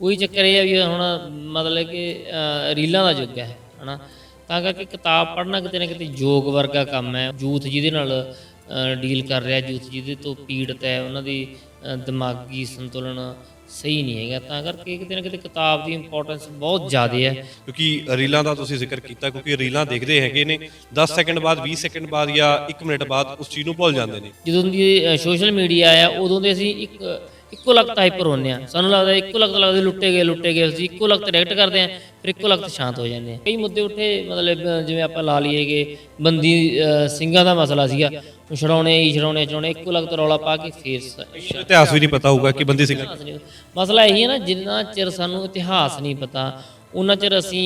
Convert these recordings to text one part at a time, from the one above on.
ਉਹੀ ਚੱਕਰ ਇਹ ਆ ਵੀ ਹੁਣ ਮਤਲਬ ਕਿ ਰੀਲਾਂ ਦਾ ਯੁੱਗ ਹੈ ਹਨਾ? ਤਾਂ ਕਰਕੇ ਕਿਤਾਬ ਪੜ੍ਹਨਾ ਕਿਤੇ ਨਾ ਕਿਤੇ ਯੋਗ ਵਰਗਾ ਕੰਮ ਹੈ। ਯੂਥ ਜਿਹਦੇ ਨਾਲ ਡੀਲ ਕਰ ਰਿਹਾ ਯੂਥ ਜਿਹਦੇ ਤੋਂ ਪੀੜਤ ਹੈ ਉਹਨਾਂ ਦੀ ਦਿਮਾਗੀ ਸੰਤੁਲਨ ਸਹੀ ਨਹੀਂ ਹੈਗਾ। ਤਾਂ ਕਰਕੇ ਕਿਤੇ ਨਾ ਕਿਤੇ ਕਿਤਾਬ ਦੀ ਇੰਪੋਰਟੈਂਸ ਬਹੁਤ ਜ਼ਿਆਦਾ ਹੈ। ਕਿਉਂਕਿ ਰੀਲਾਂ ਦਾ ਤੁਸੀਂ ਜ਼ਿਕਰ ਕੀਤਾ ਕਿਉਂਕਿ ਰੀਲਾਂ ਦੇਖਦੇ ਹੈਗੇ ਨੇ 10 ਸੈਕਿੰਡ ਬਾਅਦ 20 ਸੈਕਿੰਡ ਬਾਅਦ ਜਾਂ 1 ਮਿੰਟ ਬਾਅਦ ਉਸ ਚੀਜ਼ ਨੂੰ ਭੁੱਲ ਜਾਂਦੇ ਨੇ। ਜਦੋਂ ਦੀ ਸੋਸ਼ਲ ਮੀਡੀਆ ਆਇਆ ਉਦੋਂ ਦੇ ਅਸੀਂ ਇੱਕ ਇੱਕੋ ਲਗਤ ਹਾਈਪਰ ਹੁੰਦੇ ਆ ਸਾਨੂੰ ਲੱਗਦਾ ਇੱਕੋ ਲਗਤ ਲੱਗਦਾ ਲੁੱਟੇ ਗਏ ਲੁੱਟੇ ਗਏ। ਅਸੀਂ ਇੱਕੋ ਲਗਤ ਰਿਐਕਟ ਕਰਦੇ ਆ ਫਿਰ ਇੱਕੋ ਲਗਤ ਸ਼ਾਂਤ ਹੋ ਜਾਂਦੇ ਆ ਕਈ ਮੁੱਦੇ ਉੱਠੇ ਮਤਲਬ ਜਿਵੇਂ ਆਪਾਂ ਲਾ ਲਈਏਗੇ ਬੰਦੀ ਸਿੰਘਾਂ ਦਾ ਮਸਲਾ ਸੀਗਾ। ਛਡਾਉਣੇ ਹੀ ਛਡਾਉਣੇ ਛਡਾਉਣੇ ਇੱਕੋ ਲਗਤ ਰੌਲਾ ਪਾ ਕੇ ਫੇਰ ਇਤਿਹਾਸ ਵੀ ਨਹੀਂ ਪਤਾ ਹੋਊਗਾ ਕਿ ਬੰਦੀ ਸਿੰਘ ਮਸਲਾ ਇਹੀ ਹੈ ਨਾ ਜਿੰਨਾ ਚਿਰ ਸਾਨੂੰ ਇਤਿਹਾਸ ਨਹੀਂ ਪਤਾ ਉਹਨਾਂ ਚਿਰ ਅਸੀਂ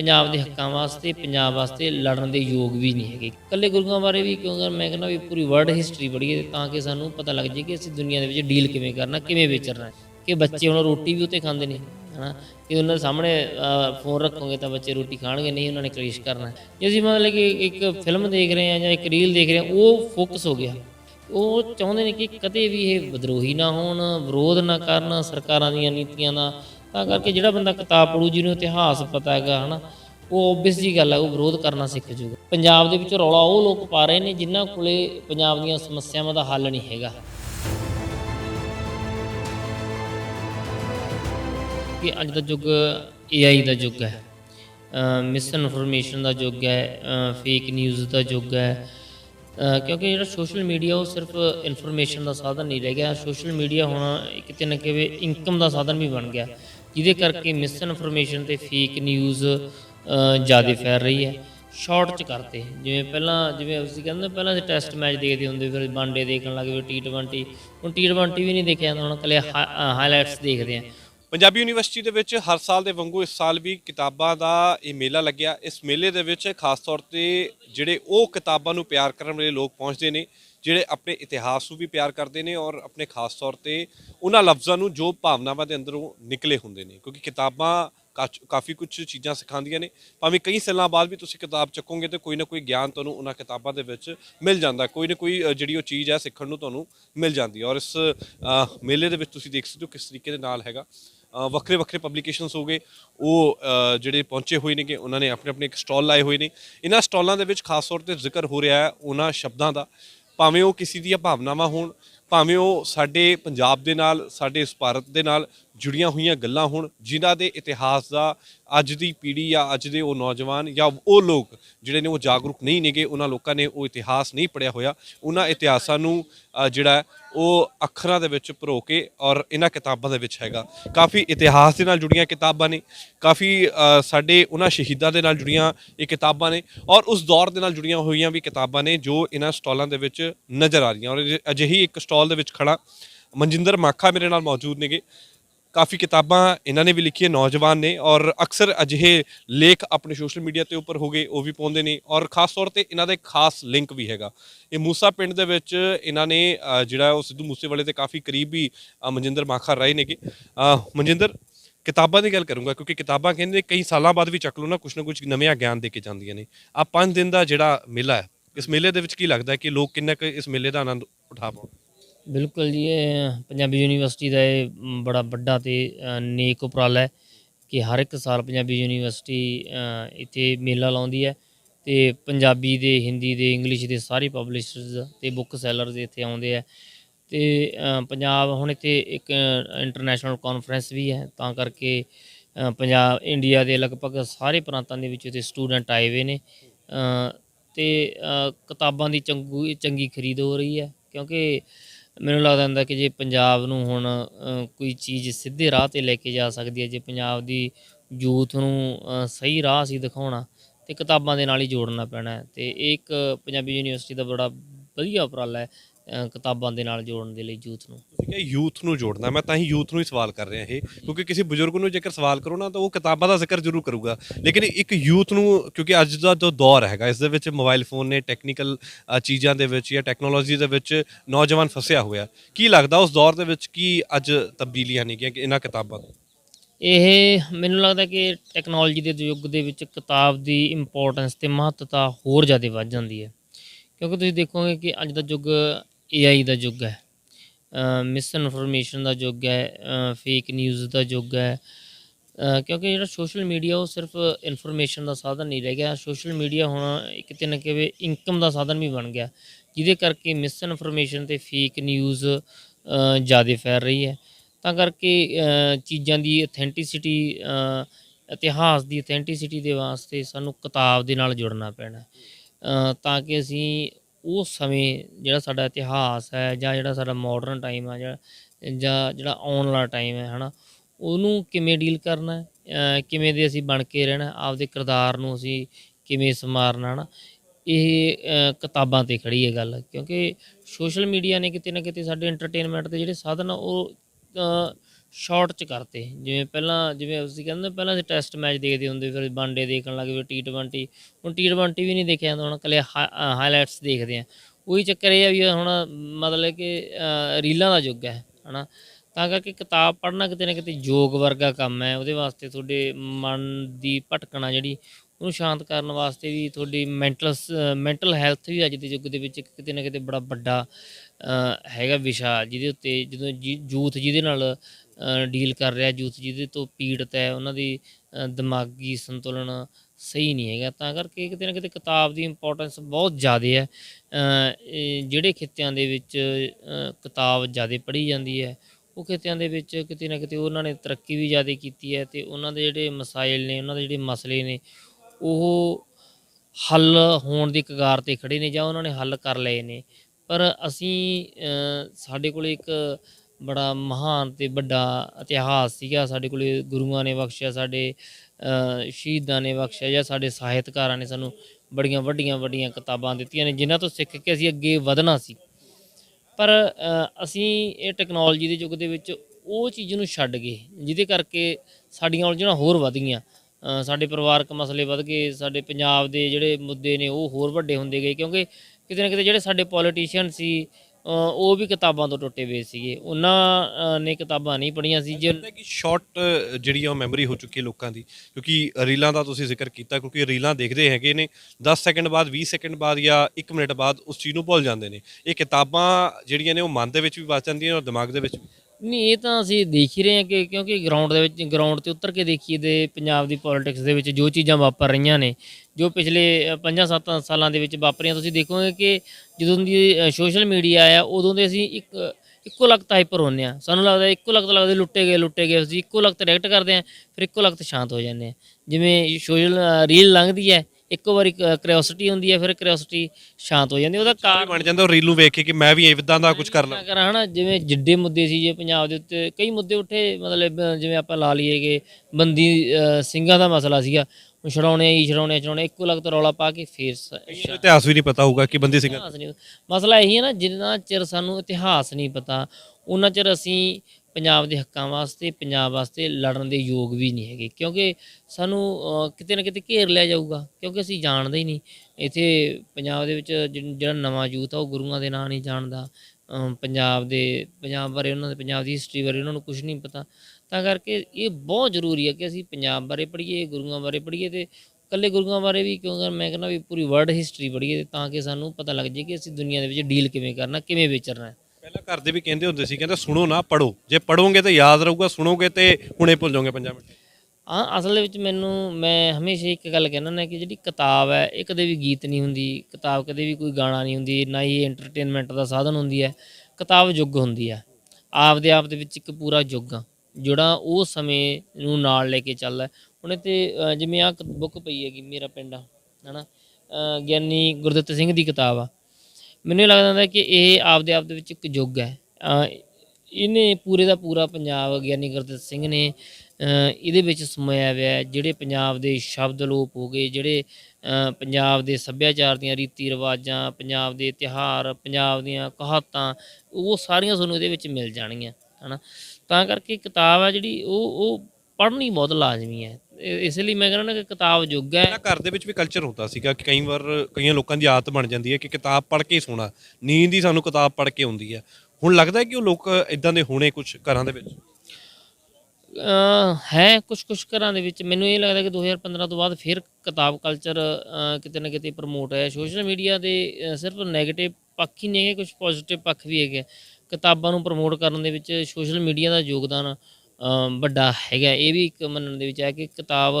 ਪੰਜਾਬ ਦੇ ਹੱਕਾਂ ਵਾਸਤੇ, ਪੰਜਾਬ ਵਾਸਤੇ ਲੜਨ ਦੇ ਯੋਗ ਵੀ ਨਹੀਂ ਹੈਗੇ। ਇਕੱਲੇ ਗੁਰੂਆਂ ਬਾਰੇ ਵੀ ਕਿਉਂਕਿ ਮੈਂ ਕਹਿੰਦਾ ਵੀ ਪੂਰੀ ਵਰਲਡ ਹਿਸਟਰੀ ਪੜ੍ਹੀਏ ਤਾਂ ਕਿ ਸਾਨੂੰ ਪਤਾ ਲੱਗ ਜੇ ਕਿ ਅਸੀਂ ਦੁਨੀਆ ਦੇ ਵਿੱਚ ਡੀਲ ਕਿਵੇਂ ਕਰਨਾ, ਕਿਵੇਂ ਵਿਚਰਨਾ ਕਿ ਬੱਚੇ ਹੁਣ ਰੋਟੀ ਵੀ ਉੱਤੇ ਖਾਂਦੇ ਨੇ ਹਨਾ? ਕਿ ਉਹਨਾਂ ਦੇ ਸਾਹਮਣੇ ਫੋਨ ਰੱਖੋਗੇ ਤਾਂ ਬੱਚੇ ਰੋਟੀ ਖਾਣਗੇ, ਨਹੀਂ ਉਹਨਾਂ ਨੇ ਕਲੇਸ਼ ਕਰਨਾ ਜੇ ਅਸੀਂ ਮਤਲਬ ਕਿ ਇੱਕ ਫਿਲਮ ਦੇਖ ਰਹੇ ਹਾਂ ਜਾਂ ਇੱਕ ਰੀਲ ਦੇਖ ਰਹੇ ਹਾਂ, ਉਹ ਫੋਕਸ ਹੋ ਗਿਆ। ਉਹ ਚਾਹੁੰਦੇ ਨੇ ਕਿ ਕਦੇ ਵੀ ਇਹ ਵਿਦਰੋਹੀ ਨਾ ਹੋਣ, ਵਿਰੋਧ ਨਾ ਕਰਨ ਸਰਕਾਰਾਂ ਦੀਆਂ ਨੀਤੀਆਂ ਦਾ ਤਾਂ ਕਰਕੇ ਜਿਹੜਾ ਬੰਦਾ ਕਿਤਾਬ ਪੜੂ, ਜਿਹਨੂੰ ਇਤਿਹਾਸ ਪਤਾ ਹੈਗਾ, ਹਨਾ, ਉਹ ਓਬਵੀਅਸ ਜੀ ਗੱਲ ਹੈ ਉਹ ਵਿਰੋਧ ਕਰਨਾ ਸਿੱਖ ਜੂਗਾ। ਪੰਜਾਬ ਦੇ ਵਿੱਚ ਰੌਲਾ ਉਹ ਲੋਕ ਪਾ ਰਹੇ ਨੇ, ਜਿਨ੍ਹਾਂ ਕੋਲੇ ਪੰਜਾਬ ਦੀਆਂ ਸਮੱਸਿਆਵਾਂ ਦਾ ਹੱਲ ਨਹੀਂ ਹੈਗਾ। ਕਿ ਅੱਜ ਦਾ ਯੁੱਗ AI ਦਾ ਯੁੱਗ ਹੈ ਮਿਸ ਇਨਫੋਰਮੇਸ਼ਨ ਦਾ ਯੁੱਗ ਹੈ ਫੇਕ ਨਿਊਜ਼ ਦਾ ਯੁੱਗ ਹੈ ਕਿਉਂਕਿ ਜਿਹੜਾ ਸੋਸ਼ਲ ਮੀਡੀਆ ਉਹ ਸਿਰਫ ਇਨਫੋਰਮੇਸ਼ਨ ਦਾ ਸਾਧਨ ਨਹੀਂ ਰਹਿ ਗਿਆ। ਸੋਸ਼ਲ ਮੀਡੀਆ ਹੁਣ ਕਿਤੇ ਨਾ ਕਿਤੇ ਇਨਕਮ ਦਾ ਸਾਧਨ ਵੀ ਬਣ ਗਿਆ। ਜਿਹਦੇ ਕਰਕੇ ਮਿਸ ਇਨਫੋਰਮੇਸ਼ਨ ਤੇ ਫੇਕ ਨਿਊਜ਼ ਜ਼ਿਆਦਾ ਫੈਲ ਰਹੀ ਹੈ। ਸ਼ਾਰਟ ਚ ਕਰਤੇ ਜਿਵੇਂ ਪਹਿਲਾਂ, ਜਿਵੇਂ ਅਸੀਂ ਕਹਿੰਦੇ ਪਹਿਲਾਂ ਅਸੀਂ ਟੈਸਟ ਮੈਚ ਦੇਖਦੇ ਹੁੰਦੇ ਫਿਰ ਵਨਡੇ ਦੇਖਣ ਲੱਗ ਪਏ T20 ਹੁਣ T20 ਵੀ ਨਹੀਂ ਦੇਖਿਆ ਜਾਂਦਾ ਹੁਣ ਕੱਲੇ ਹਾਈਲਾਈਟਸ ਦੇਖਦੇ ਆ ਪੰਜਾਬੀ ਯੂਨੀਵਰਸਿਟੀ ਦੇ ਵਿੱਚ ਹਰ ਸਾਲ ਦੇ ਵਾਂਗੂ ਇਸ ਸਾਲ ਵੀ ਕਿਤਾਬਾਂ ਦਾ ਇਹ ਮੇਲਾ ਲੱਗਿਆ। ਇਸ ਮੇਲੇ ਦੇ ਵਿੱਚ ਖਾਸ ਤੌਰ ਤੇ ਜਿਹੜੇ ਉਹ ਕਿਤਾਬਾਂ ਨੂੰ ਪਿਆਰ ਕਰਨ ਵਾਲੇ ਲੋਕ ਪਹੁੰਚਦੇ ਨੇ। ਜਿਹੜੇ ਆਪਣੇ ਇਤਿਹਾਸ ਨੂੰ ਵੀ ਪਿਆਰ ਕਰਦੇ ਨੇ ਔਰ ਆਪਣੇ ਖਾਸ ਤੌਰ ਤੇ ਉਹਨਾਂ ਲਫ਼ਜ਼ਾਂ ਨੂੰ ਜੋ ਭਾਵਨਾਵਾਂ ਦੇ ਅੰਦਰੋਂ ਨਿਕਲੇ ਹੁੰਦੇ ਨੇ, ਕਿਉਂਕਿ ਕਿਤਾਬਾਂ ਕਾਚ- ਕਾਫੀ ਕੁਝ ਚੀਜ਼ਾਂ ਸਿਖਾਉਂਦੀਆਂ ਨੇ। ਭਾਵੇਂ ਕਈ ਸਾਲਾਂ ਬਾਅਦ ਵੀ ਤੁਸੀਂ ਕਿਤਾਬ ਚੱਕੋਗੇ ਤੇ ਕੋਈ ਨਾ ਕੋਈ ਗਿਆਨ ਤੁਹਾਨੂੰ ਉਹਨਾਂ ਕਿਤਾਬਾਂ ਦੇ ਵਿੱਚ ਮਿਲ ਜਾਂਦਾ, ਕੋਈ ਨਾ ਕੋਈ ਜਿਹੜੀ ਉਹ ਚੀਜ਼ ਹੈ ਸਿੱਖਣ ਨੂੰ ਤੁਹਾਨੂੰ ਮਿਲ ਜਾਂਦੀ ਹੈ। ਔਰ ਇਸ ਮੇਲੇ ਦੇ ਵਿੱਚ ਤੁਸੀਂ ਦੇਖ ਸਕਦੇ ਹੋ ਕਿਸ ਤਰੀਕੇ ਦੇ ਨਾਲ ਹੈਗਾ। ਵੱਖਰੇ ਵੱਖਰੇ ਪਬਲੀਕੇਸ਼ਨਸ ਹੋ ਗਏ, ਉਹ ਜਿਹੜੇ ਪਹੁੰਚੇ ਹੋਏ ਨੇਗੇ, ਉਹਨਾਂ ਨੇ ਆਪਣੇ ਆਪਣੇ ਇੱਕ ਸਟਾਲ ਲਾਏ ਹੋਏ ਨੇ। ਇਹਨਾਂ ਸਟਾਲਾਂ ਦੇ ਵਿੱਚ ਖਾਸ ਤੌਰ ਤੇ ਜ਼ਿਕਰ ਹੋ ਰਿਹਾ ਹੈ ਉਹਨਾਂ ਸ਼ਬਦਾਂ ਦਾ। ਭਾਵੇਂ ਉਹ ਕਿਸੇ ਦੀਆਂ ਭਾਵਨਾਵਾਂ ਹੋਣ, ਭਾਵੇਂ ਉਹ ਸਾਡੇ ਪੰਜਾਬ ਦੇ ਨਾਲ, ਸਾਡੇ ਇਸ ਭਾਰਤ ਦੇ ਨਾਲ ਜੁੜੀਆਂ ਹੋਈਆਂ ਗੱਲਾਂ ਹੋਣ, ਜਿਨ੍ਹਾਂ ਦੇ ਇਤਿਹਾਸ ਦਾ ਅੱਜ ਦੀ ਪੀੜ੍ਹੀ ਜਾਂ ਅੱਜ ਦੇ ਉਹ ਨੌਜਵਾਨ ਜਾਂ ਉਹ ਲੋਕ ਜਿਹੜੇ ਨੇ ਉਹ ਜਾਗਰੂਕ ਨਹੀਂ ਨੇਗੇ, ਉਹਨਾਂ ਲੋਕਾਂ ਨੇ ਉਹ ਇਤਿਹਾਸ ਨਹੀਂ ਪੜਿਆ ਹੋਇਆ। ਉਹਨਾਂ ਇਤਿਹਾਸਾਂ ਨੂੰ ਜਿਹੜਾ ਉਹ ਅੱਖਰਾਂ ਦੇ ਵਿੱਚ ਭਰੋ ਕੇ ਔਰ ਇਹਨਾਂ ਕਿਤਾਬਾਂ ਦੇ ਵਿੱਚ ਹੈਗਾ। ਕਾਫੀ ਇਤਿਹਾਸ ਦੇ ਨਾਲ ਜੁੜੀਆਂ ਕਿਤਾਬਾਂ ਨੇ, ਕਾਫੀ ਸਾਡੇ ਉਹਨਾਂ ਸ਼ਹੀਦਾਂ ਦੇ ਨਾਲ ਜੁੜੀਆਂ ਇਹ ਕਿਤਾਬਾਂ ਨੇ ਔਰ ਉਸ ਦੌਰ ਦੇ ਨਾਲ ਜੁੜੀਆਂ ਹੋਈਆਂ ਵੀ ਕਿਤਾਬਾਂ ਨੇ ਜੋ ਇਹਨਾਂ ਸਟਾਲਾਂ ਦੇ ਵਿੱਚ ਨਜ਼ਰ ਆ ਰਹੀਆਂ। ਔਰ ਅਜਿਹੀ ਇੱਕ ਸਟਾਲ ਦੇ ਵਿੱਚ ਖੜਾ ਮਨਜਿੰਦਰ ਮਾਖਾ ਮੇਰੇ ਨਾਲ ਮੌਜੂਦ ਨੇਗੇ। ਕਾਫੀ ਕਿਤਾਬਾਂ ਇਹਨਾਂ ਨੇ ਵੀ ਲਿਖੀਆਂ ਨੌਜਵਾਨ ਨੇ ਔਰ ਅਕਸਰ ਅਜਿਹੇ ਲੇਖ ਆਪਣੇ ਸੋਸ਼ਲ ਮੀਡੀਆ ਤੇ ਉੱਪਰ ਹੋ ਗਏ ਉਹ ਵੀ ਪਾਉਂਦੇ ਨੇ ਔਰ ਖਾਸ ਤੌਰ ਤੇ ਇਹਨਾਂ ਦਾ ਇੱਕ ਖਾਸ ਲਿੰਕ ਵੀ ਹੈਗਾ। ਇਹ ਮੂਸਾ ਪਿੰਡ ਦੇ ਵਿੱਚ ਇਹਨਾਂ ਨੇ ਅ, ਜਿਹੜਾ ਉਹ ਸਿੱਧੂ ਮੂਸੇਵਾਲੇ ਦੇ ਕਾਫੀ ਕਰੀਬ ਵੀ ਅ, ਮਨਜਿੰਦਰ ਮਾਖਾ ਰਹੇ ਨੇਗੇ। ਅ, ਮਨਜਿੰਦਰ ਕਿਤਾਬਾਂ ਦੀ ਗੱਲ ਕਰੂੰਗਾ ਕਿਉਂਕਿ ਕਿਤਾਬਾਂ ਕਹਿੰਦੇ ਕਈ ਸਾਲਾਂ ਬਾਅਦ ਵੀ ਚੱਕ ਲਓ ਨਾ ਕੁਛ ਨਾ ਕੁਛ ਨਵਾਂ ਗਿਆਨ ਦੇ ਕੇ ਜਾਂਦੀਆਂ ਨੇ। ਆ ਪੰਜ ਦਿਨ ਦਾ ਜਿਹੜਾ ਮੇਲਾ ਹੈ ਇਸ ਮੇਲੇ ਦੇ ਵਿੱਚ ਕੀ ਲੱਗਦਾ ਹੈ ਕਿ ਲੋਕ ਕਿੰਨਾ ਕੁ ਇਸ ਮੇਲੇ ਦਾ ਆਨੰਦ ਉਠਾ ਪਾਉਣ? ਬਿਲਕੁਲ ਜੀ ਇਹ ਪੰਜਾਬੀ ਯੂਨੀਵਰਸਿਟੀ ਦਾ ਇਹ ਬੜਾ ਵੱਡਾ ਤੇ ਨੇਕ ਉਪਰਾਲਾ ਹੈ ਕਿ ਹਰ ਇੱਕ ਸਾਲ ਪੰਜਾਬੀ ਯੂਨੀਵਰਸਿਟੀ ਇੱਥੇ ਮੇਲਾ ਲਾਉਂਦੀ ਹੈ ਤੇ ਪੰਜਾਬੀ ਦੇ ਹਿੰਦੀ ਦੇ ਇੰਗਲਿਸ਼ ਦੇ ਸਾਰੇ ਪਬਲਿਸ਼ਰਸ ਤੇ ਬੁੱਕ ਸੈਲਰਸ ਇੱਥੇ ਆਉਂਦੇ ਆ ਤੇ ਪੰਜਾਬ ਹੁਣ ਇੱਥੇ ਇੱਕ ਇੰਟਰਨੈਸ਼ਨਲ ਕਾਨਫਰੰਸ ਵੀ ਹੈ ਤਾਂ ਕਰਕੇ ਪੰਜਾਬ ਇੰਡੀਆ ਦੇ ਲਗਭਗ ਸਾਰੇ ਪ੍ਰਾਂਤਾਂ ਦੇ ਵਿੱਚ ਇੱਥੇ ਸਟੂਡੈਂਟ ਆਏ ਹੋਏ ਨੇ ਅ, ਤੇ ਕਿਤਾਬਾਂ ਦੀ ਚੰਗੀ ਚੰਗੀ ਖਰੀਦ ਹੋ ਰਹੀ ਹੈ ਕਿਉਂਕਿ ਮੈਨੂੰ ਲੱਗਦਾ ਹੁੰਦਾ ਕਿ ਜੇ ਪੰਜਾਬ ਨੂੰ ਹੁਣ ਅ, ਕੋਈ ਚੀਜ਼ ਸਿੱਧੇ ਰਾਹ ਤੇ ਲੈ ਕੇ ਜਾ ਸਕਦੀ ਹੈ ਜੇ ਪੰਜਾਬ ਦੀ ਯੂਥ ਨੂੰ ਅ, ਸਹੀ ਰਾਹ ਸੀ ਦਿਖਾਉਣਾ ਤੇ ਕਿਤਾਬਾਂ ਦੇ ਨਾਲ ਹੀ ਜੋੜਨਾ ਪੈਣਾ ਤੇ ਇਹ ਇੱਕ ਪੰਜਾਬੀ ਯੂਨੀਵਰਸਿਟੀ ਦਾ ਬੜਾ ਵਧੀਆ ਉਪਰਾਲਾ ਹੈ। ਕਿਤਾਬਾਂ ਦੇ ਨਾਲ ਜੋੜਨ ਦੇ ਲਈ ਯੂਥ ਨੂੰ। ਤੁਸੀਂ ਕਿਹਾ ਯੂਥ ਨੂੰ ਜੋੜਨਾ ਮੈਂ ਤਾਂ ਹੀ ਯੂਥ ਨੂੰ ਹੀ ਸਵਾਲ ਕਰ ਰਿਹਾ ਇਹ ਕਿਉਂਕਿ ਕਿਸੇ ਬਜ਼ੁਰਗ ਨੂੰ ਜੇਕਰ ਸਵਾਲ ਕਰੋ ਨਾ ਤਾਂ ਉਹ ਕਿਤਾਬਾਂ ਦਾ ਜ਼ਿਕਰ ਜ਼ਰੂਰ ਕਰੂਗਾ। ਲੇਕਿਨ ਇੱਕ ਯੂਥ ਨੂੰ ਕਿਉਂਕਿ ਅੱਜ ਦਾ ਜੋ ਦੌਰ ਹੈਗਾ ਇਸ ਦੇ ਵਿੱਚ ਮੋਬਾਈਲ ਫੋਨ ਨੇ ਟੈਕਨੀਕਲ ਚੀਜ਼ਾਂ ਦੇ ਵਿੱਚ ਜਾਂ ਟੈਕਨੋਲੋਜੀ ਦੇ ਵਿੱਚ ਨੌਜਵਾਨ ਫਸਿਆ ਹੋਇਆ। ਕੀ ਲੱਗਦਾ ਉਸ ਦੌਰ ਦੇ ਵਿੱਚ ਕੀ ਅੱਜ ਤਬਦੀਲੀਆਂ ਨੇ ਕਿ ਇਹਨਾਂ ਕਿਤਾਬਾਂ ਤੋਂ? ਇਹ ਮੈਨੂੰ ਲੱਗਦਾ ਕਿ ਟੈਕਨੋਲੋਜੀ ਦੇ ਯੁੱਗ ਦੇ ਵਿੱਚ ਕਿਤਾਬ ਦੀ ਇੰਪੋਰਟੈਂਸ ਤੇ ਮਹੱਤਤਾ ਹੋਰ ਜ਼ਿਆਦਾ ਵੱਧ ਜਾਂਦੀ ਹੈ। ਕਿਉਂਕਿ ਤੁਸੀਂ ਦੇਖੋਗੇ ਕਿ ਅੱਜ ਦਾ ਯੁੱਗ AI ਦਾ ਯੁੱਗ ਹੈ ਮਿਸ ਇਨਫੋਰਮੇਸ਼ਨ ਦਾ ਯੁੱਗ ਹੈ ਫੇਕ ਨਿਊਜ਼ ਦਾ ਯੁੱਗ ਹੈ ਕਿਉਂਕਿ ਜਿਹੜਾ ਸੋਸ਼ਲ ਮੀਡੀਆ ਉਹ ਸਿਰਫ ਇਨਫੋਰਮੇਸ਼ਨ ਦਾ ਸਾਧਨ ਨਹੀਂ ਰਹਿ ਗਿਆ। ਸੋਸ਼ਲ ਮੀਡੀਆ ਹੁਣ ਕਿਤੇ ਨਾ ਕਿਤੇ ਇਨਕਮ ਦਾ ਸਾਧਨ ਵੀ ਬਣ ਗਿਆ, ਜਿਹਦੇ ਕਰਕੇ ਮਿਸ ਇਨਫੋਰਮੇਸ਼ਨ ਤੇ ਫੇਕ ਨਿਊਜ਼ ਜ਼ਿਆਦਾ ਫੈਲ ਰਹੀ ਹੈ। ਤਾਂ ਕਰਕੇ ਚੀਜ਼ਾਂ ਦੀ ਅਥੈਂਟਿਸਿਟੀ ਇਤਿਹਾਸ ਦੀ ਅਥੈਂਟਿਸਿਟੀ ਦੇ ਵਾਸਤੇ ਸਾਨੂੰ ਕਿਤਾਬ ਦੇ ਨਾਲ ਜੁੜਨਾ ਪੈਣਾ ਤਾਂ ਕਿ ਅਸੀਂ ਉਹ ਸਮੇਂ ਜਿਹੜਾ ਸਾਡਾ ਇਤਿਹਾਸ ਹੈ ਜਾਂ ਜਿਹੜਾ ਸਾਡਾ ਮਾਡਰਨ ਟਾਈਮ ਆ ਜਾਂ ਜਿਹੜਾ ਆਉਣ ਵਾਲਾ ਟਾਈਮ ਹੈ, ਹਨਾ, ਉਹਨੂੰ ਕਿਵੇਂ ਡੀਲ ਕਰਨਾ ਹੈ? ਕਿਵੇਂ ਦੇ ਅਸੀਂ ਬਣ ਕੇ ਰਹਿਣਾ ਆਪਦੇ ਕਿਰਦਾਰ ਨੂੰ ਅਸੀਂ ਕਿਵੇਂ ਸਮਾਰਨਾ ਹਨਾ? ਇਹ ਕਿਤਾਬਾਂ ਤੇ ਖੜੀ ਹੈ ਗੱਲ, ਕਿਉਂਕਿ ਸੋਸ਼ਲ ਮੀਡੀਆ ਨੇ ਕਿਤੇ ਨਾ ਕਿਤੇ ਸਾਡੇ ਐਂਟਰਟੇਨਮੈਂਟ ਦੇ ਜਿਹੜੇ ਸਾਧਨ ਆ, ਉਹ ਸ਼ਾਰਟ ਚ ਕਰਤੇ। ਜਿਵੇਂ ਪਹਿਲਾਂ, ਜਿਵੇਂ ਅਸੀਂ ਕਹਿੰਦੇ ਪਹਿਲਾਂ ਅਸੀਂ ਟੈਸਟ ਮੈਚ ਦੇਖਦੇ ਹੁੰਦੇ ਫਿਰ ਵਨਡੇ ਦੇਖਣ ਲੱਗ ਪਏ T20 ਹੁਣ T20 ਵੀ ਨਹੀਂ ਦੇਖਿਆ ਜਾਂਦਾ, ਹੁਣ ਕੱਲੇ ਹਾਈਲਾਈਟਸ ਦੇਖਦੇ ਆ ਉਹੀ ਚੱਕਰ ਇਹ ਆ ਵੀ ਹੁਣ ਮਤਲਬ ਕਿ ਰੀਲਾਂ ਦਾ ਯੁੱਗ ਹੈ, ਹਨਾ। ਤਾਂ ਕਰਕੇ ਕਿਤਾਬ ਪੜ੍ਹਨਾ ਕਿਤੇ ਨਾ ਕਿਤੇ ਯੋਗ ਵਰਗਾ ਕੰਮ ਹੈ। ਉਹਦੇ ਵਾਸਤੇ ਤੁਹਾਡੇ ਮਨ ਦੀ ਭਟਕਣਾ ਜਿਹੜੀ, ਉਹਨੂੰ ਸ਼ਾਂਤ ਕਰਨ ਵਾਸਤੇ ਵੀ ਤੁਹਾਡੀ ਮੈਂਟਲ ਮੈਂਟਲ ਹੈਲਥ ਵੀ ਅੱਜ ਦੇ ਯੁੱਗ ਦੇ ਵਿੱਚ ਕਿਤੇ ਨਾ ਕਿਤੇ ਬੜਾ ਵੱਡਾ ਹੈਗਾ ਵਿਸ਼ਾ ਜਿਹਦੇ ਉੱਤੇ ਜਦੋਂ ਯੂਥ ਜਿਹਦੇ ਨਾਲ ਡੀਲ ਕਰ ਰਿਹਾ ਯੂਥ ਜਿਹਦੇ ਤੋਂ, ਪੀੜਤ ਹੈ, ਉਹਨਾਂ ਦੀ ਦਿਮਾਗੀ ਸੰਤੁਲਨ ਸਹੀ ਨਹੀਂ ਹੈਗਾ। ਤਾਂ ਕਰਕੇ ਕਿਤੇ ਨਾ ਕਿਤੇ ਕਿਤਾਬ ਦੀ ਇੰਪੋਰਟੈਂਸ ਬਹੁਤ ਜ਼ਿਆਦਾ ਹੈ। ਜਿਹੜੇ ਖਿੱਤਿਆਂ ਦੇ ਵਿੱਚ ਕਿਤਾਬ ਜ਼ਿਆਦਾ ਪੜ੍ਹੀ ਜਾਂਦੀ ਹੈ, ਉਹ ਖਿੱਤਿਆਂ ਦੇ ਵਿੱਚ ਕਿਤੇ ਨਾ ਕਿਤੇ ਉਹਨਾਂ ਨੇ ਤਰੱਕੀ ਵੀ ਜ਼ਿਆਦਾ ਕੀਤੀ ਹੈ ਤੇ ਉਹਨਾਂ ਦੇ ਜਿਹੜੇ ਮਸਾਇਲ ਨੇ, ਉਹਨਾਂ ਦੇ ਜਿਹੜੇ ਮਸਲੇ ਨੇ, ਉਹ ਹੱਲ ਹੋਣ ਦੀ ਕਗਾਰ ਤੇ ਖੜੇ ਨੇ ਜਾਂ ਉਹਨਾਂ ਨੇ ਹੱਲ ਕਰ ਲਏ ਨੇ। ਪਰ ਅਸੀਂ ਸਾਡੇ ਕੋਲ ਇੱਕ ਬੜਾ ਮਹਾਨ ਤੇ ਵੱਡਾ ਇਤਿਹਾਸ ਸੀਗਾ। ਸਾਡੇ ਕੋਲੇ ਗੁਰੂਆਂ ਨੇ ਬਖਸ਼ਿਆ, ਸਾਡੇ ਸ਼ਹੀਦਾਂ ਨੇ ਬਖਸ਼ਿਆ ਜਾਂ ਸਾਡੇ ਸਾਹਿਤਕਾਰਾਂ ਨੇ ਸਾਨੂੰ ਬੜੀਆਂ ਵੱਡੀਆਂ ਵੱਡੀਆਂ ਕਿਤਾਬਾਂ ਦਿੱਤੀਆਂ ਨੇ, ਜਿਨ੍ਹਾਂ ਤੋਂ ਸਿੱਖ ਕੇ ਅਸੀਂ ਅੱਗੇ ਵਧਣਾ ਸੀ। ਪਰ ਅਸੀਂ ਇਹ ਟੈਕਨੋਲੋਜੀ ਦੇ ਯੁੱਗ ਦੇ ਵਿੱਚ ਉਹ ਚੀਜ਼ ਨੂੰ ਛੱਡ ਗਏ, ਜਿਹਦੇ ਕਰਕੇ ਸਾਡੀਆਂ ਉਲਝਣਾਂ ਹੋਰ ਵਧ ਗਈਆਂ। ਸਾਡੇ ਪਰਿਵਾਰਕ ਮਸਲੇ ਵਧ ਗਏ, ਸਾਡੇ ਪੰਜਾਬ ਦੇ ਜਿਹੜੇ ਮੁੱਦੇ ਨੇ ਉਹ ਹੋਰ ਵੱਡੇ ਹੁੰਦੇ ਗਏ, ਕਿਉਂਕਿ ਕਿਤੇ ਨਾ ਕਿਤੇ ਜਿਹੜੇ ਸਾਡੇ ਪੋਲੀਟੀਸ਼ੀਅਨ ਸੀ ਉਹ ਵੀ ਕਿਤਾਬਾਂ ਤੋਂ ਟੁੱਟੇ ਹੋਏ ਸੀਗੇ। ਉਹਨਾਂ ਨੇ ਕਿਤਾਬਾਂ ਨਹੀਂ ਪੜ੍ਹੀਆਂ ਸੀ ਜੇ ਲੱਗਦਾ ਕਿ ਸ਼ਾਰਟ ਜਿਹੜੀ ਆ ਉਹ ਮੈਮਰੀ ਹੋ ਚੁੱਕੀ ਹੈ ਲੋਕਾਂ ਦੀ। ਕਿਉਂਕਿ ਰੀਲਾਂ ਦਾ ਤੁਸੀਂ ਜ਼ਿਕਰ ਕੀਤਾ ਕਿਉਂਕਿ ਰੀਲਾਂ ਦੇਖਦੇ ਹੈਗੇ ਨੇ 10 ਸੈਕਿੰਡ ਬਾਅਦ 20 ਸੈਕਿੰਡ ਬਾਅਦ ਜਾਂ 1 ਮਿੰਟ ਬਾਅਦ ਉਸ ਚੀਜ਼ ਨੂੰ ਭੁੱਲ ਜਾਂਦੇ ਨੇ। ਇਹ ਕਿਤਾਬਾਂ ਜਿਹੜੀਆਂ ਨੇ ਉਹ ਮਨ ਦੇ ਵਿੱਚ ਵੀ ਵਸ ਜਾਂਦੀਆਂ ਔਰ ਦਿਮਾਗ ਦੇ ਵਿੱਚ ਵੀ। ਨਹੀਂ, ਇਹ ਤਾਂ ਅਸੀਂ ਦੇਖ ਹੀ ਰਹੇ ਹਾਂ ਕਿ ਕਿਉਂਕਿ ਗਰਾਊਂਡ ਦੇ ਵਿੱਚ ਗਰਾਊਂਡ ਤੇ ਉਤਰ ਕੇ ਦੇਖੀਏ ਤੇ ਪੰਜਾਬ ਦੀ ਪੋਲਿਟਿਕਸ ਦੇ ਵਿੱਚ ਜੋ ਚੀਜ਼ਾਂ ਵਾਪਰ ਰਹੀਆਂ ਨੇ, ਜੋ ਪਿਛਲੇ 5-7 ਸਾਲਾਂ ਦੇ ਵਿੱਚ ਵਾਪਰੀਆਂ, ਤੁਸੀਂ ਦੇਖੋਗੇ ਕਿ ਜਦੋਂ ਦੀ ਸੋਸ਼ਲ ਮੀਡੀਆ ਆਇਆ, ਉਦੋਂ ਦੇ ਅਸੀਂ ਇੱਕ, ਇੱਕੋ ਲਗਤ ਹਾਈਪਰ ਹੁੰਨੇ ਆ ਸਾਨੂੰ ਲੱਗਦਾ ਇੱਕੋ ਲਗਤ ਲੱਗਦੇ ਲੁੱਟੇ ਗਏ ਲੁੱਟੇ ਗਏ, ਅਸੀਂ ਇੱਕੋ ਲਗਤ ਰਿਐਕਟ ਕਰਦੇ ਆ ਫਿਰ ਇੱਕੋ ਲਗਤ ਸ਼ਾਂਤ ਹੋ ਜਾਂਦੇ ਆ ਜਿਵੇਂ ਸੋਸ਼ਲ ਰੀਲ ਲੰਘਦੀ ਹੈ ਇੱਕੋ ਵਾਰੀ ਕਰਿਓਸਿਟੀ ਹੁੰਦੀ ਹੈ ਫਿਰ ਕਰਿਓਸਿਟੀ ਸ਼ਾਂਤ ਹੋ ਜਾਂਦੀ। ਉਹਦਾ ਵੀ ਕਾਰਨ ਬਣ ਜਾਂਦਾ ਉਹ ਰੀਲ ਨੂੰ ਵੇਖ ਕੇ ਕਿ ਮੈਂ ਵੀ ਇਦਾਂ ਦਾ ਕੁਝ ਕਰ ਲਾਂ ਕਰਾਂ ਹਨਾ ਜਿਵੇਂ ਜਿੱਡੇ ਮੁੱਦੇ ਸੀ ਜੇ ਪੰਜਾਬ ਦੇ ਉੱਤੇ ਕਈ ਮੁੱਦੇ ਉੱਠੇ ਮਤਲਬ ਜਿਵੇਂ ਆਪਾਂ ਲਾ ਲਈਏ ਕਿ ਬੰਦੀ ਸਿੰਘਾਂ ਦਾ ਮਸਲਾ ਸੀਗਾ ਹੁਣ ਛਡਾਉਣੇ ਹੀ ਛਡਾਉਣੇ ਛਡਾਉਣੇ ਇੱਕੋ ਲਗਤ ਰੌਲਾ ਪਾ ਕੇ ਫੇਰ ਇਤਿਹਾਸ ਵੀ ਨਹੀਂ ਪਤਾ ਹੋਊਗਾ ਕਿ ਬੰਦੀ ਸਿੰਘ ਮਸਲਾ ਇਹੀ ਹੈ ਨਾ ਜਿੰਨਾ ਚਿਰ ਸਾਨੂੰ ਇਤਿਹਾਸ ਨਹੀਂ ਪਤਾ ਉਹਨਾਂ ਚਿਰ ਅਸੀਂ ਪੰਜਾਬ ਦੇ ਹੱਕਾਂ ਵਾਸਤੇ, ਪੰਜਾਬ ਵਾਸਤੇ ਲੜਨ ਦੇ ਯੋਗ ਵੀ ਨਹੀਂ ਹੈਗੇ। ਕਿਉਂਕਿ ਸਾਨੂੰ ਕਿਤੇ ਨਾ ਕਿਤੇ ਘੇਰ ਲਿਆ ਜਾਊਗਾ, ਕਿਉਂਕਿ ਅਸੀਂ ਜਾਣਦੇ ਹੀ ਨਹੀਂ। ਇੱਥੇ ਪੰਜਾਬ ਦੇ ਵਿੱਚ ਜਿਹੜਾ ਨਵਾਂ ਯੂਥ ਆ, ਉਹ ਗੁਰੂਆਂ ਦੇ ਨਾਂ ਨਹੀਂ ਜਾਣਦਾ। ਪੰਜਾਬ ਦੇ, ਪੰਜਾਬ ਬਾਰੇ ਉਹਨਾਂ ਦੇ, ਪੰਜਾਬ ਦੀ ਹਿਸਟਰੀ ਬਾਰੇ ਉਹਨਾਂ ਨੂੰ ਕੁਝ ਨਹੀਂ ਪਤਾ। ਤਾਂ ਕਰਕੇ ਇਹ ਬਹੁਤ ਜ਼ਰੂਰੀ ਹੈ ਕਿ ਅਸੀਂ ਪੰਜਾਬ ਬਾਰੇ ਪੜ੍ਹੀਏ, ਗੁਰੂਆਂ ਬਾਰੇ ਪੜ੍ਹੀਏ ਤੇ ਇਕੱਲੇ ਗੁਰੂਆਂ ਬਾਰੇ ਵੀ ਕਿਉਂਕਿ ਮੈਂ ਕਹਿੰਦਾ ਵੀ ਪੂਰੀ ਵਰਲਡ ਹਿਸਟਰੀ ਪੜ੍ਹੀਏ ਤਾਂ ਕਿ ਸਾਨੂੰ ਪਤਾ ਲੱਗ ਜੇ ਕਿ ਅਸੀਂ ਦੁਨੀਆ ਦੇ ਵਿੱਚ ਡੀਲ ਕਿਵੇਂ ਕਰਨਾ, ਕਿਵੇਂ ਵਿਚਰਨਾ ਪਹਿਲਾਂ ਘਰ ਦੇ ਵੀ ਕਹਿੰਦੇ ਹੁੰਦੇ ਸੀ ਕਹਿੰਦੇ ਸੁਣੋ ਨਾ ਪੜੋ ਜੇ ਪੜੋਗੇ ਤਾਂ ਯਾਦ ਰਹੂਗਾ ਸੁਣੋਗੇ ਤੇ ਹੁਣੇ ਭੁੱਲ ਜਾਓਗੇ 5 ਮਿੰਟ। ਹਾਂ ਅਸਲ ਦੇ ਵਿੱਚ ਮੈਨੂੰ ਮੈਂ ਹਮੇਸ਼ਾ ਇੱਕ ਗੱਲ ਕਹਿੰਦਾ ਨਾ ਕਿ ਜਿਹੜੀ ਕਿਤਾਬ ਹੈ ਇਹ ਕਦੇ ਵੀ ਗੀਤ ਨਹੀਂ ਹੁੰਦੀ। ਕਿਤਾਬ ਕਦੇ ਵੀ ਕੋਈ ਗਾਣਾ ਨਹੀਂ ਹੁੰਦੀ ਨਾ ਹੀ ਐਂਟਰਟੇਨਮੈਂਟ ਦਾ ਸਾਧਨ ਹੁੰਦੀ ਹੈ। ਕਿਤਾਬ ਯੁੱਗ ਹੁੰਦੀ ਹੈ। ਆਪਦੇ ਆਪ ਦੇ ਵਿੱਚ ਇੱਕ ਪੂਰਾ ਯੁੱਗ ਆ ਜਿਹੜਾ ਉਹ ਸਮੇਂ ਨੂੰ ਨਾਲ ਲੈ ਕੇ ਚੱਲਦਾ ਹੈ। ਹੁਣ ਤੇ ਜਿਵੇਂ ਆ ਬੁੱਕ ਪਈ ਹੈਗੀ ਮੇਰਾ ਪਿੰਡ ਆ ਹਨਾ? ਅ, ਗਿਆਨੀ ਗੁਰਦਿੱਤ ਸਿੰਘ ਦੀ ਕਿਤਾਬ ਆ। ਮੈਨੂੰ ਇਹ ਲੱਗਦਾ ਹੁੰਦਾ ਕਿ ਇਹ ਆਪਦੇ ਆਪ ਦੇ ਵਿੱਚ ਇੱਕ ਯੁੱਗ ਹੈ। ਇਹਨੇ ਪੂਰੇ ਦਾ ਪੂਰਾ ਪੰਜਾਬ ਗਿਆਨੀ ਗੁਰਦਿੱਤ ਸਿੰਘ ਨੇ ਇਹਦੇ ਵਿੱਚ ਸਮਾਇਆ ਹੋਇਆ ਜਿਹੜੇ ਪੰਜਾਬ ਦੇ ਸ਼ਬਦ ਲੋਪ ਹੋ ਗਏ, ਜਿਹੜੇ ਪੰਜਾਬ ਦੇ ਸੱਭਿਆਚਾਰ ਦੀਆਂ ਰੀਤੀ ਰਿਵਾਜਾਂ, ਪੰਜਾਬ ਦੇ ਤਿਉਹਾਰ, ਪੰਜਾਬ ਦੀਆਂ ਕਹਾਤਾਂ ਉਹ ਸਾਰੀਆਂ ਤੁਹਾਨੂੰ ਇਹਦੇ ਵਿੱਚ ਮਿਲ ਜਾਣਗੀਆਂ, ਹਨਾ। ਤਾਂ ਕਰਕੇ ਕਿਤਾਬ ਆ ਜਿਹੜੀ, ਉਹ ਉਹ ਪੜ੍ਹਨੀ ਬਹੁਤ ਲਾਜ਼ਮੀ ਹੈ। ਇਸ ਲਈ ਮੈਂ ਕਹਿੰਦਾ ਕਿ ਕਿਤਾਬ ਯੁੱਗ ਹੈ। ਘਰ ਦੇ ਵਿੱਚ ਵੀ ਕਲਚਰ ਹੁੰਦਾ ਸੀਗਾ ਕਿ ਕਈ ਵਾਰ ਕਈਆਂ ਲੋਕਾਂ ਦੀ ਆਦਤ ਬਣ ਜਾਂਦੀ ਹੈ ਕਿ ਕਿਤਾਬ ਪੜ੍ਹ ਕੇ ਹੀ ਸੋਣਾ। ਨੀਂਦ ਹੀ ਸਾਨੂੰ ਕਿਤਾਬ ਪੜ੍ਹ ਕੇ ਆਉਂਦੀ ਹੈ। ਹੁਣ ਲੱਗਦਾ ਕਿ ਉਹ ਲੋਕ ਇਦਾਂ ਦੇ ਹੋਣੇ ਕੁਝ ਘਰਾਂ ਦੇ ਵਿੱਚ? ਹੈ ਕੁਝ ਕੁਝ ਘਰਾਂ ਦੇ ਵਿੱਚ। ਮੈਨੂੰ ਇਹ ਲੱਗਦਾ ਕਿ 2015 ਤੋਂ ਬਾਅਦ ਫਿਰ ਕਿਤਾਬ ਕਲਚਰ ਕਿਤੇ ਨਾ ਕਿਤੇ ਪ੍ਰਮੋਟ ਹੋਇਆ। ਸੋਸ਼ਲ ਮੀਡੀਆ ਦੇ ਸਿਰਫ 네ਗੇਟਿਵ ਪੱਖ ਹੀ ਨਹੀਂ ਹੈਗੇ ਕੁਝ ਪੋਜ਼ਿਟਿਵ ਪੱਖ ਵੀ ਹੈਗੇ। ਕਿਤਾਬਾਂ ਨੂੰ ਪ੍ਰਮੋਟ ਕਰਨ ਦੇ ਵਿੱਚ ਸੋਸ਼ਲ ਮੀਡੀਆ ਦਾ ਯੋਗਦਾਨ ਵੱਡਾ ਹੈਗਾ ਇਹ ਵੀ ਇੱਕ ਮੰਨਣ ਦੇ ਵਿੱਚ ਹੈ ਕਿ ਕਿਤਾਬ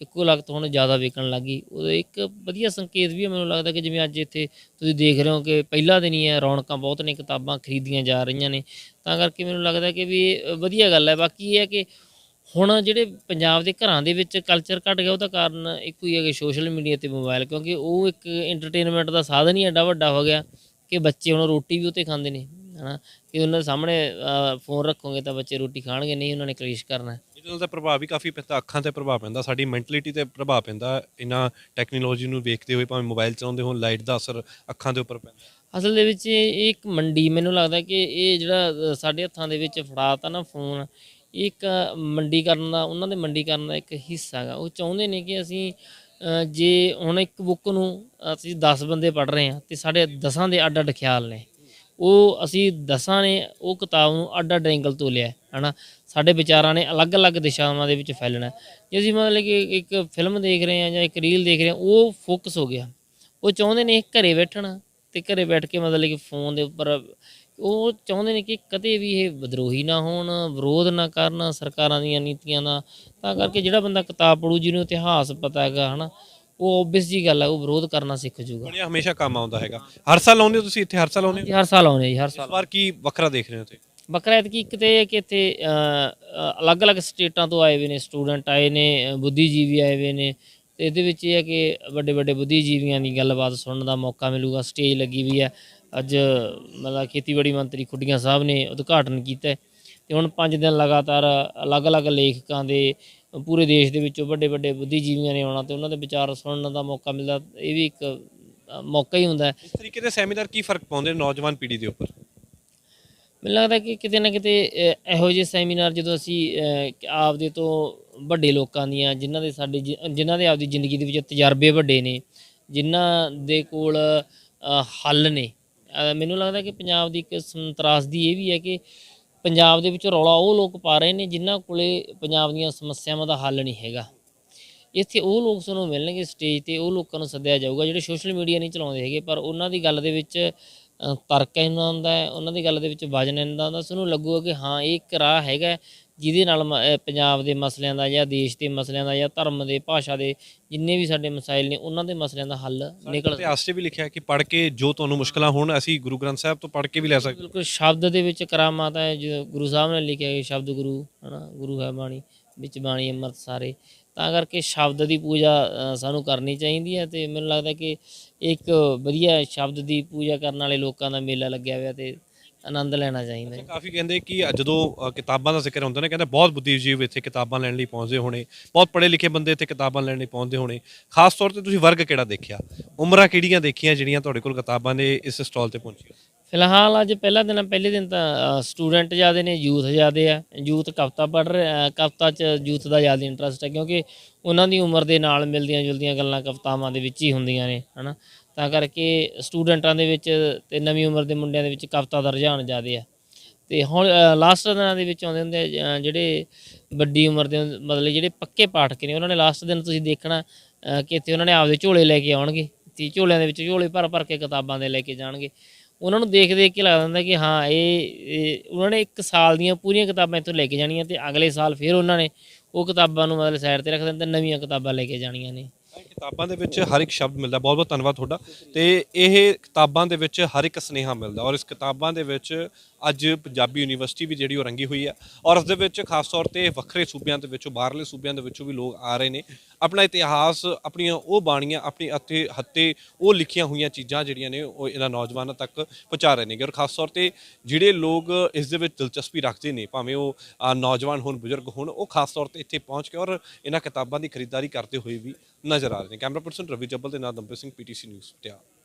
ਇੱਕੋ ਲਗਤ ਹੁਣ ਜ਼ਿਆਦਾ ਵਿਕਣ ਲੱਗੀ ਉਹ ਇੱਕ ਵਧੀਆ ਸੰਕੇਤ ਵੀ ਹੈ, ਮੈਨੂੰ ਲੱਗਦਾ ਕਿ ਜਿਵੇਂ ਅੱਜ ਇੱਥੇ ਤੁਸੀਂ ਦੇਖ ਰਹੇ ਹੋ ਕਿ ਪਹਿਲਾ ਦਿਨ ਹੀ ਹੈ, ਰੌਣਕਾਂ ਬਹੁਤ ਨੇ, ਕਿਤਾਬਾਂ ਖਰੀਦੀਆਂ ਜਾ ਰਹੀਆਂ ਨੇ। ਤਾਂ ਕਰਕੇ ਮੈਨੂੰ ਲੱਗਦਾ ਕਿ ਵੀ ਵਧੀਆ ਗੱਲ ਹੈ। ਬਾਕੀ ਇਹ ਹੈ ਕਿ ਹੁਣ ਜਿਹੜੇ ਪੰਜਾਬ ਦੇ ਘਰਾਂ ਦੇ ਵਿੱਚ ਕਲਚਰ ਘਟ ਗਿਆ ਉਹਦਾ ਕਾਰਨ ਇੱਕੋ ਹੀ ਹੈ ਕਿ ਸੋਸ਼ਲ ਮੀਡੀਆ ਤੇ ਮੋਬਾਈਲ ਕਿਉਂਕਿ ਉਹ ਇੱਕ ਐਂਟਰਟੇਨਮੈਂਟ ਦਾ ਸਾਧਨ ਹੀ ਐਡਾ ਵੱਡਾ ਹੋ ਗਿਆ ਕਿ ਬੱਚੇ ਹੁਣ ਰੋਟੀ ਵੀ ਉੱਤੇ ਖਾਂਦੇ ਨੇ। ਹਨਾ ਕਿ ਉਹਨਾਂ ਦੇ ਸਾਹਮਣੇ ਫੋਨ ਰੱਖੋਗੇ ਤਾਂ ਬੱਚੇ ਰੋਟੀ ਖਾਣਗੇ ਨਹੀਂ ਉਹਨਾਂ ਨੇ ਕਲੇਸ਼ ਕਰਨਾ। ਇਹਦੇ ਨਾਲ ਤਾਂ ਪ੍ਰਭਾਵ ਵੀ ਕਾਫੀ ਪੈਂਦਾ ਅੱਖਾਂ ਤੇ ਪ੍ਰਭਾਵ ਪੈਂਦਾ ਸਾਡੀ ਮੈਂਟਲਿਟੀ ਤੇ ਪ੍ਰਭਾਵ ਪੈਂਦਾ ਇਹਨਾਂ ਟੈਕਨੋਲੋਜੀ ਨੂੰ ਵੇਖਦੇ ਹੋਏ ਭਾਵੇਂ ਮੋਬਾਈਲ ਚਲਾਉਂਦੇ ਹੋਣ ਲਾਈਟ ਦਾ ਅਸਰ ਅੱਖਾਂ ਦੇ ਉੱਪਰ ਪੈਂਦਾ। ਅਸਲ ਦੇ ਵਿੱਚ ਇਹ ਇੱਕ ਮੰਡੀ ਮੈਨੂੰ ਲੱਗਦਾ ਕਿ ਇਹ ਜਿਹੜਾ ਸਾਡੇ ਹੱਥਾਂ ਦੇ ਵਿੱਚ ਫੜਾਤਾ ਨਾ ਫੋਨ ਇੱਕ ਮੰਡੀ ਕਰਨ ਦਾ ਉਹਨਾਂ ਦੇ ਮੰਡੀ ਕਰਨ ਦਾ ਇੱਕ ਹਿੱਸਾ ਹੈਗਾ। ਉਹ ਚਾਹੁੰਦੇ ਨੇ ਕਿ ਅਸੀਂ ਜੇ ਹੁਣ ਇੱਕ ਬੁੱਕ ਨੂੰ ਅਸੀਂ 10 ਬੰਦੇ ਪੜ੍ਹ ਰਹੇ ਹਾਂ ਤੇ ਸਾਡੇ 10ਾਂ ਦੇ ਅੱਡ ਅੱਡ ਖਿਆਲ ਨੇ। ਉਹ ਅਸੀਂ ਦਸਾਂ ਨੇ ਉਹ ਕਿਤਾਬ ਨੂੰ ਅੱਡ ਅੱਡ ਐਂਗਲ ਤੋਂ ਲਿਆ ਹੈ, ਹਨਾ? ਸਾਡੇ ਵਿਚਾਰਾਂ ਨੇ ਅਲੱਗ-ਅਲੱਗ ਦਿਸ਼ਾਵਾਂ ਦੇ ਵਿੱਚ ਫੈਲਣਾ। ਜੇ ਅਸੀਂ ਮਤਲਬ ਕਿ ਇੱਕ ਫਿਲਮ ਦੇਖ ਰਹੇ ਹਾਂ ਜਾਂ ਇੱਕ ਰੀਲ ਦੇਖ ਰਹੇ ਹਾਂ ਉਹ ਫੋਕਸ ਹੋ ਗਿਆ। ਉਹ ਚਾਹੁੰਦੇ ਨੇ ਘਰੇ ਬੈਠਣਾ ਤੇ ਘਰੇ ਬੈਠ ਕੇ ਮਤਲਬ ਕਿ ਫੋਨ ਦੇ ਉੱਪਰ ਉਹ ਚਾਹੁੰਦੇ ਨੇ ਕਿ ਕਦੇ ਵੀ ਇਹ ਵਿਦਰੋਹੀ ਨਾ ਹੋਣ ਵਿਰੋਧ ਨਾ ਕਰਨ ਸਰਕਾਰਾਂ ਦੀਆਂ ਨੀਤੀਆਂ ਦਾ। ਤਾਂ ਕਰਕੇ ਜਿਹੜਾ ਬੰਦਾ ਕਿਤਾਬ ਪੜੂ ਜਿਹਨੂੰ ਇਤਿਹਾਸ ਪਤਾ ਹੈਗਾ ਹਨਾ? ਉਹ ਓਬਵੀਅਸ ਜੀ ਗੱਲ ਹੈ ਉਹ ਵਿਰੋਧ ਕਰਨਾ ਸਿੱਖ ਜੂਗਾ। ਬਣਿਆ ਹਮੇਸ਼ਾ ਕੰਮ ਆਉਂਦਾ ਹੈਗਾ। ਹਰ ਸਾਲ ਆਉਂਦੇ ਹੋ ਤੁਸੀਂ ਇੱਥੇ ਹਰ ਸਾਲ ਆਉਂਦੇ ਹੋ? ਹਰ ਸਾਲ ਆਉਂਦੇ ਜੀ ਹਰ ਇਸ ਸਾਲ ਵਾਰ ਕੀ ਵੱਖਰਾ ਦੇਖ ਰਹੇ ਹੋ ਤੇ ਬੱਕਰਾ ਐਤਕੀ ਇੱਕ ਤੇ ਇਹ ਕਿ ਇੱਥੇ ਅ, ਅ, ਅਲੱਗ-ਅਲੱਗ ਸਟੇਟਾਂ ਤੋਂ ਆਏ ਹੋਏ ਨੇ ਸਟੂਡੈਂਟ ਆਏ ਨੇ ਅ, ਬੁੱਧੀਜੀਵੀ ਆਏ ਹੋਏ ਨੇ। ਤੇ ਇਹਦੇ ਵਿੱਚ ਇਹ ਹੈ ਕਿ ਵੱਡੇ ਵੱਡੇ ਬੁੱਧੀਜੀਵੀਆਂ ਦੀ ਗੱਲਬਾਤ ਸੁਣਨ ਦਾ ਮੌਕਾ ਮਿਲੂਗਾ ਸਟੇਜ ਲੱਗੀ ਵੀ ਹੈ। ਅੱਜ ਮਤਲਬ ਖੇਤੀਬਾੜੀ ਮੰਤਰੀ ਖੁੱਡੀਆਂ ਸਾਹਿਬ ਨੇ ਉਦਘਾਟਨ ਕੀਤਾ ਹੈ। ਤੇ ਹੁਣ 5 ਦਿਨ ਲਗਾਤਾਰ ਅਲੱਗ-ਅਲੱਗ ਲੇਖਕਾਂ ਦੇ ਪੂਰੇ ਦੇਸ਼ ਦੇ ਵਿੱਚੋਂ ਵੱਡੇ ਵੱਡੇ ਬੁੱਧੀਜੀਵੀਆਂ ਨੇ ਆਉਣਾ ਤੇ ਉਹਨਾਂ ਦੇ ਵਿਚਾਰ ਸੁਣਨ ਦਾ ਮੌਕਾ ਮਿਲਦਾ ਇਹ ਵੀ ਇੱਕ ਮੌਕਾ ਹੀ ਹੁੰਦਾ। ਇਸ ਤਰੀਕੇ ਦੇ ਸੈਮੀਨਾਰ ਕੀ ਫ਼ਰਕ ਪਾਉਂਦੇ ਨੇ ਨੌਜਵਾਨ ਪੀੜ੍ਹੀ ਦੇ ਉੱਪਰ? ਮੈਨੂੰ ਲੱਗਦਾ ਕਿ ਕਿਤੇ ਨਾ ਕਿਤੇ ਇਹੋ ਜਿਹੇ ਸੈਮੀਨਾਰ ਜਦੋਂ ਅਸੀਂ ਆਪਦੇ ਤੋਂ ਵੱਡੇ ਲੋਕਾਂ ਦੀਆਂ ਜਿਨ੍ਹਾਂ ਦੇ ਸਾਡੇ ਜਿਨ੍ਹਾਂ ਦੇ ਆਪਦੀ ਜ਼ਿੰਦਗੀ ਦੇ ਵਿੱਚ ਤਜਰਬੇ ਵੱਡੇ ਨੇ ਜਿਨ੍ਹਾਂ ਦੇ ਕੋਲ ਹੱਲ ਨੇ। ਮੈਨੂੰ ਲੱਗਦਾ ਕਿ ਪੰਜਾਬ ਦੀ ਇੱਕ ਸੰਤਰਾਸਦੀ ਇਹ ਵੀ ਹੈ ਕਿ ਪੰਜਾਬ ਦੇ ਵਿੱਚ ਰੌਲਾ ਉਹ ਲੋਕ ਪਾ ਰਹੇ ਨੇ ਜਿਨ੍ਹਾਂ ਕੋਲੇ ਪੰਜਾਬ ਦੀਆਂ ਸਮੱਸਿਆਵਾਂ ਦਾ ਹੱਲ ਨਹੀਂ ਹੈਗਾ। ਇੱਥੇ ਉਹ ਲੋਕ ਸਾਨੂੰ ਮਿਲਣਗੇ ਸਟੇਜ ਤੇ, ਉਹ ਲੋਕਾਂ ਨੂੰ ਸੱਦਿਆ ਜਾਊਗਾ। ਜਿਹੜੇ ਸੋਸ਼ਲ ਮੀਡੀਆ ਨਹੀਂ ਚਲਾਉਂਦੇ ਹੈਗੇ, ਪਰ ਉਹਨਾਂ ਦੀ ਗੱਲ ਦੇ ਵਿੱਚ ਤਰਕ ਇਹਨਾਂ ਹੁੰਦਾ ਉਹਨਾਂ ਦੀ ਗੱਲ ਦੇ ਵਿੱਚ ਵਜਨ ਇਹਨਾਂ ਹੁੰਦਾ ਸਾਨੂੰ ਲੱਗੂਗਾ ਕਿ ਹਾਂ, ਇਹ ਇੱਕ ਰਾਹ ਹੈਗਾ ਜਿਹਦੇ ਨਾਲ ਪੰਜਾਬ ਦੇ ਮਸਲਿਆਂ ਦਾ ਜਾਂ ਦੇਸ਼ ਦੇ ਮਸਲਿਆਂ ਦਾ ਜਾਂ ਧਰਮ ਦੇ ਭਾਸ਼ਾ ਦੇ ਜਿੰਨੇ ਵੀ ਸਾਡੇ ਮਸਾਇਲ ਨੇ ਉਹਨਾਂ ਦੇ ਮਸਲਿਆਂ ਦਾ ਹੱਲ ਨਿਕਲ ਇਤਿਹਾਸ 'ਚ ਵੀ ਲਿਖਿਆ ਕਿ ਪੜ੍ਹ ਕੇ ਜੋ ਤੁਹਾਨੂੰ ਮੁਸ਼ਕਲਾਂ ਹੋਣ ਅਸੀਂ ਗੁਰੂ ਗ੍ਰੰਥ ਸਾਹਿਬ ਤੋਂ ਪੜ੍ਹ ਕੇ ਵੀ ਲੈ ਸਕਦੇ। ਬਿਲਕੁਲ ਸ਼ਬਦ ਦੇ ਵਿੱਚ ਕਰਾਮਾਤ ਹੈ ਜੋ ਗੁਰੂ ਸਾਹਿਬ ਨੇ ਲਿਖਿਆ ਕਿ ਸ਼ਬਦ ਗੁਰੂ ਹਨਾ ਗੁਰੂ ਹੈ ਬਾਣੀ ਵਿੱਚ ਬਾਣੀ ਅੰਮ੍ਰਿਤ ਸਾਰੇ। ਤਾਂ ਕਰਕੇ ਸ਼ਬਦ ਦੀ ਪੂਜਾ ਸਾਨੂੰ ਕਰਨੀ ਚਾਹੀਦੀ ਹੈ ਤੇ ਮੈਨੂੰ ਲੱਗਦਾ ਕਿ ਇੱਕ ਵਧੀਆ ਸ਼ਬਦ ਦੀ ਪੂਜਾ ਕਰਨ ਵਾਲੇ ਲੋਕਾਂ ਦਾ ਮੇਲਾ ਲੱਗਿਆ ਹੋਇਆ ਤੇ ਆਨੰਦ ਲੈਣਾ ਚਾਹੀਦਾ ਹੈ ਕਾਫੀ ਕਹਿੰਦੇ ਕਿ ਜਦੋਂ ਅ, ਕਿਤਾਬਾਂ ਦਾ ਜ਼ਿਕਰ ਹੁੰਦਾ ਨਾ ਕਹਿੰਦੇ ਬਹੁਤ ਬੁੱਧੀਜੀਵ ਇੱਥੇ ਕਿਤਾਬਾਂ ਲੈਣ ਲਈ ਪਹੁੰਚਦੇ ਹੋਣੇ ਬਹੁਤ ਪੜ੍ਹੇ ਲਿਖੇ ਬੰਦੇ ਇੱਥੇ ਕਿਤਾਬਾਂ ਲੈਣ ਲਈ ਪਹੁੰਚਦੇ ਹੋਣੇ। ਖਾਸ ਤੌਰ ਤੇ ਤੁਸੀਂ ਵਰਗ ਕਿਹੜਾ ਦੇਖਿਆ? ਉਮਰਾਂ ਕਿਹੜੀਆਂ ਦੇਖੀਆਂ ਜਿਹੜੀਆਂ ਤੁਹਾਡੇ ਕੋਲ ਕਿਤਾਬਾਂ ਦੇ ਇਸ ਸਟਾਲ ਤੇ ਪਹੁੰਚੀਆਂ? ਫਿਲਹਾਲ ਅੱਜ ਪਹਿਲਾ ਦਿਨ ਪਹਿਲੇ ਦਿਨ ਤਾਂ ਸਟੂਡੈਂਟ ਜ਼ਿਆਦੇ ਨੇ ਯੂਥ ਜ਼ਿਆਦੇ ਆ। ਯੂਥ ਕਵਿਤਾ ਪੜ੍ਹ ਰਿਹਾ ਕਵਿਤਾ 'ਚ ਯੂਥ ਦਾ ਜ਼ਿਆਦਾ ਇੰਟਰਸਟ ਹੈ ਕਿਉਂਕਿ ਉਹਨਾਂ ਦੀ ਉਮਰ ਦੇ ਨਾਲ ਮਿਲਦੀਆਂ ਜੁਲਦੀਆਂ ਗੱਲਾਂ ਕਵਿਤਾਵਾਂ ਦੇ ਵਿੱਚ ਹੀ ਹੁੰਦੀਆਂ ਨੇ ਹਨਾ? ਤਾਂ ਕਰਕੇ ਸਟੂਡੈਂਟਾਂ ਦੇ ਵਿੱਚ ਤੇ ਨਵੀਂ ਉਮਰ ਦੇ ਮੁੰਡਿਆਂ ਦੇ ਵਿੱਚ ਕਵਿਤਾ ਦਾ ਰੁਝਾਨ ਜ਼ਿਆਦੇ ਆ। ਤੇ ਹੁਣ ਲਾਸਟ ਦਿਨਾਂ ਦੇ ਵਿੱਚ ਆਉਂਦੇ ਹੁੰਦੇ ਆ, ਜਿਹੜੇ ਵੱਡੀ ਉਮਰ ਦੇ ਮਤਲਬ ਜਿਹੜੇ ਪੱਕੇ ਪਾਠਕ ਨੇ ਉਹਨਾਂ ਨੇ ਲਾਸਟ ਦਿਨ ਤੁਸੀਂ ਦੇਖਣਾ ਕਿ ਇੱਥੇ ਉਹਨਾਂ ਨੇ ਆਪਦੇ ਝੋਲੇ ਲੈ ਕੇ ਆਉਣਗੇ। ਤੇ ਝੋਲਿਆਂ ਦੇ ਵਿੱਚ ਝੋਲੇ ਭਰ ਭਰ ਕੇ ਕਿਤਾਬਾਂ ਦੇ ਲੈ ਕੇ ਜਾਣਗੇ। ਉਹਨਾਂ ਨੂੰ ਦੇਖ ਦੇਖ ਕੇ ਲੱਗਦਾ ਹੁੰਦਾ ਕਿ ਹਾਂ ਇਹ ਉਹਨਾਂ ਨੇ ਇੱਕ ਸਾਲ ਦੀਆਂ ਪੂਰੀਆਂ ਕਿਤਾਬਾਂ ਇੱਥੋਂ ਲੈ ਕੇ ਜਾਣੀਆਂ ਤੇ ਅਗਲੇ ਸਾਲ ਫਿਰ ਉਹਨਾਂ ਨੇ ਉਹ ਕਿਤਾਬਾਂ ਨੂੰ ਮਤਲਬ ਸਾਈਡ ਤੇ ਰੱਖ ਦੇਣ ਨਵੀਆਂ ਕਿਤਾਬਾਂ ਲੈ ਕੇ ਜਾਣੀਆਂ ਨੇ। ਕਿਤਾਬਾਂ ਦੇ ਵਿੱਚ ਹਰ ਇੱਕ ਸ਼ਬਦ ਮਿਲਦਾ। ਬਹੁਤ ਬਹੁਤ ਧੰਨਵਾਦ ਤੁਹਾਡਾ। ਤੇ ਇਹ ਕਿਤਾਬਾਂ ਦੇ ਵਿੱਚ ਹਰ ਇੱਕ ਸੁਨੇਹਾ ਮਿਲਦਾ ਔਰ ਇਸ ਕਿਤਾਬਾਂ ਦੇ ਵਿੱਚ ਅੱਜ ਪੰਜਾਬੀ ਯੂਨੀਵਰਸਿਟੀ ਵੀ ਜਿਹੜੀ ਉਹ ਰੰਗੀ ਹੋਈ ਹੈ ਔਰ ਉਸ ਦੇ ਵਿੱਚ ਖਾਸ ਤੌਰ ਤੇ ਵੱਖਰੇ ਸੂਬਿਆਂ ਦੇ ਵਿੱਚੋਂ, ਬਾਹਰਲੇ ਸੂਬਿਆਂ ਦੇ ਵਿੱਚੋਂ ਵੀ ਲੋਕ ਆ ਰਹੇ ਨੇ। ਆਪਣਾ ਇਤਿਹਾਸ, ਆਪਣੀਆਂ ਉਹ ਬਾਣੀਆਂ, ਆਪਣੀ ਹੱਥੇ ਹੱਤੇ ਉਹ ਲਿਖੀਆਂ ਹੋਈਆਂ ਚੀਜ਼ਾਂ ਜਿਹੜੀਆਂ ਨੇ ਉਹ ਇਹਨਾਂ ਨੌਜਵਾਨਾਂ ਤੱਕ ਪਹੁੰਚਾ ਰਹੇ ਨੇਗੇ। ਔਰ ਖਾਸ ਤੌਰ ਤੇ ਜਿਹੜੇ ਲੋਕ ਇਸ ਦੇ ਵਿੱਚ ਦਿਲਚਸਪੀ ਰੱਖਦੇ ਨੇ, ਭਾਵੇਂ ਉਹ ਨੌਜਵਾਨ ਹੋਣ, ਬਜ਼ੁਰਗ ਹੋਣ, ਉਹ ਖਾਸ ਤੌਰ ਤੇ ਇੱਥੇ ਪਹੁੰਚ ਕੇ ਔਰ ਇਹਨਾਂ ਕਿਤਾਬਾਂ ਦੀ ਖਰੀਦਦਾਰੀ ਕਰਦੇ ਹੋਏ ਵੀ ਨਜ਼ਰ ਆ ਰਹੇ ਨੇ। ਕੈਮਰਾ ਪਰਸਨ ਰਵੀ ਜੱਬਲ ਦੇ ਨਾਲ ਦੰਪੇ ਸਿੰਘ, ਪੀਟੀਸੀ ਨਿਊਜ਼, ਪਟਿਆਲਾ।